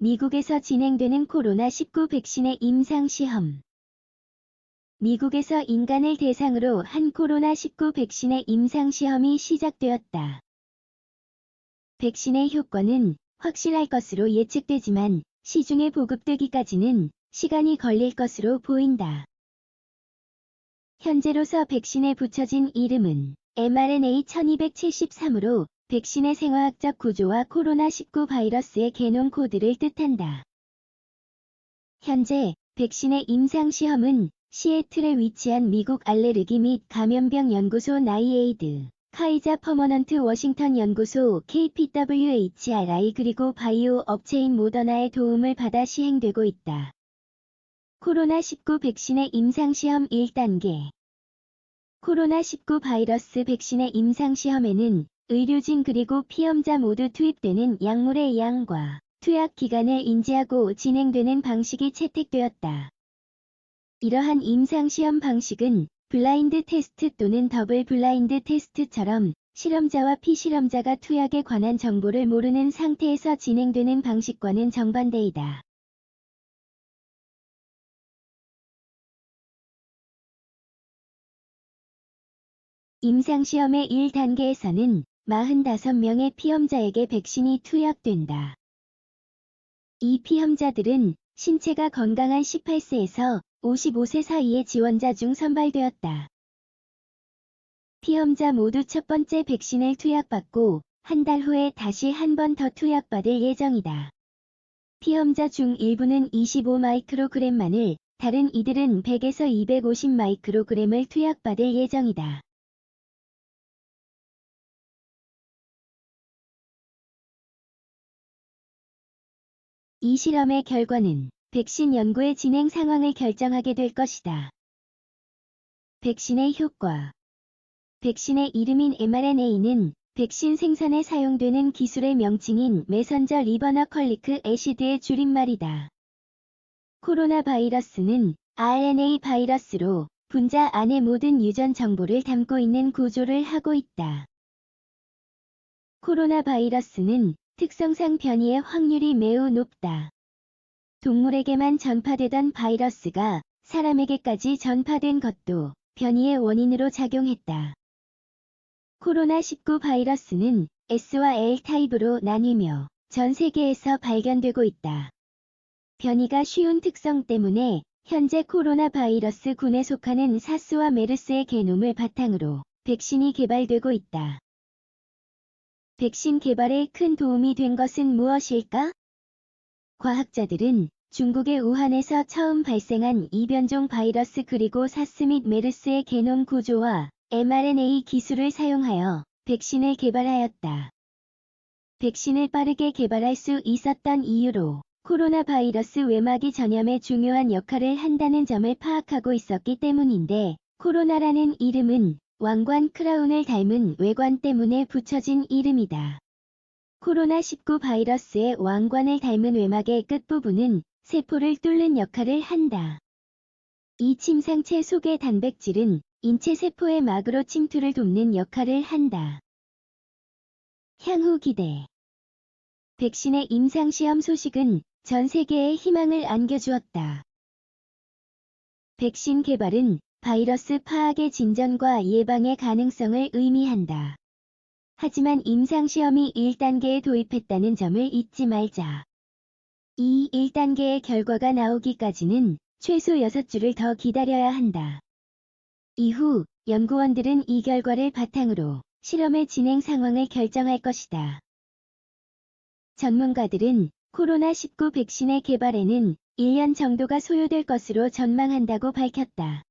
미국에서 진행되는 코로나19 백신의 임상시험. 미국에서 인간을 대상으로 한 코로나19 백신의 임상시험이 시작되었다. 백신의 효과는 확실할 것으로 예측되지만 시중에 보급되기까지는 시간이 걸릴 것으로 보인다. 현재로서 백신에 붙여진 이름은 mRNA 1273으로 백신의 생화학적 구조와 코로나19 바이러스의 게놈 코드를 뜻한다. 현재 백신의 임상시험은 시애틀에 위치한 미국 알레르기 및 감염병 연구소 나이에이드, 카이자 퍼머넌트 워싱턴 연구소 KPWHRI 그리고 바이오 업체인 모더나의 도움을 받아 시행되고 있다. 코로나19 백신의 임상시험 1단계 코로나19 바이러스 백신의 임상시험에는 의료진 그리고 피험자 모두 투입되는 약물의 양과 투약 기간을 인지하고 진행되는 방식이 채택되었다. 이러한 임상시험 방식은 블라인드 테스트 또는 더블 블라인드 테스트처럼 실험자와 피실험자가 투약에 관한 정보를 모르는 상태에서 진행되는 방식과는 정반대이다. 임상시험의 1단계에서는 45명의 피험자에게 백신이 투약된다. 이 피험자들은 신체가 건강한 18세에서 55세 사이의 지원자 중 선발되었다. 피험자 모두 첫 번째 백신을 투약받고 한 달 후에 다시 한 번 더 투약받을 예정이다. 피험자 중 일부는 25 마이크로그램만을, 다른 이들은 100에서 250 마이크로그램을 투약받을 예정이다. 이 실험의 결과는 백신 연구의 진행 상황을 결정하게 될 것이다. 백신의 효과 백신의 이름인 mRNA는 백신 생산에 사용되는 기술의 명칭인 메선저 리버너 컬리크 애시드의 줄임말이다. 코로나 바이러스는 RNA 바이러스로 분자 안의 모든 유전 정보를 담고 있는 구조를 하고 있다. 코로나 바이러스는 특성상 변이의 확률이 매우 높다. 동물에게만 전파되던 바이러스가 사람에게까지 전파된 것도 변이의 원인으로 작용했다. 코로나19 바이러스는 S와 L 타입으로 나뉘며 전 세계에서 발견되고 있다. 변이가 쉬운 특성 때문에 현재 코로나 바이러스 군에 속하는 사스와 메르스의 게놈을 바탕으로 백신이 개발되고 있다. 백신 개발에 큰 도움이 된 것은 무엇일까? 과학자들은 중국의 우한에서 처음 발생한 이변종 바이러스 그리고 사스 및 메르스의 게놈 구조와 mRNA 기술을 사용하여 백신을 개발하였다. 백신을 빠르게 개발할 수 있었던 이유로 코로나 바이러스 외마기 전염에 중요한 역할을 한다는 점을 파악하고 있었기 때문인데 코로나라는 이름은 왕관 크라운을 닮은 외관 때문에 붙여진 이름이다. 코로나19 바이러스의 왕관을 닮은 외막의 끝부분은 세포를 뚫는 역할을 한다. 이 침상체 속의 단백질은 인체 세포의 막으로 침투를 돕는 역할을 한다. 향후 기대 백신의 임상시험 소식은 전 세계에 희망을 안겨주었다. 백신 개발은 바이러스 파악의 진전과 예방의 가능성을 의미한다. 하지만 임상시험이 1단계에 도입했다는 점을 잊지 말자. 이 1단계의 결과가 나오기까지는 최소 6주를 더 기다려야 한다. 이후 연구원들은 이 결과를 바탕으로 실험의 진행 상황을 결정할 것이다. 전문가들은 코로나19 백신의 개발에는 1년 정도가 소요될 것으로 전망한다고 밝혔다.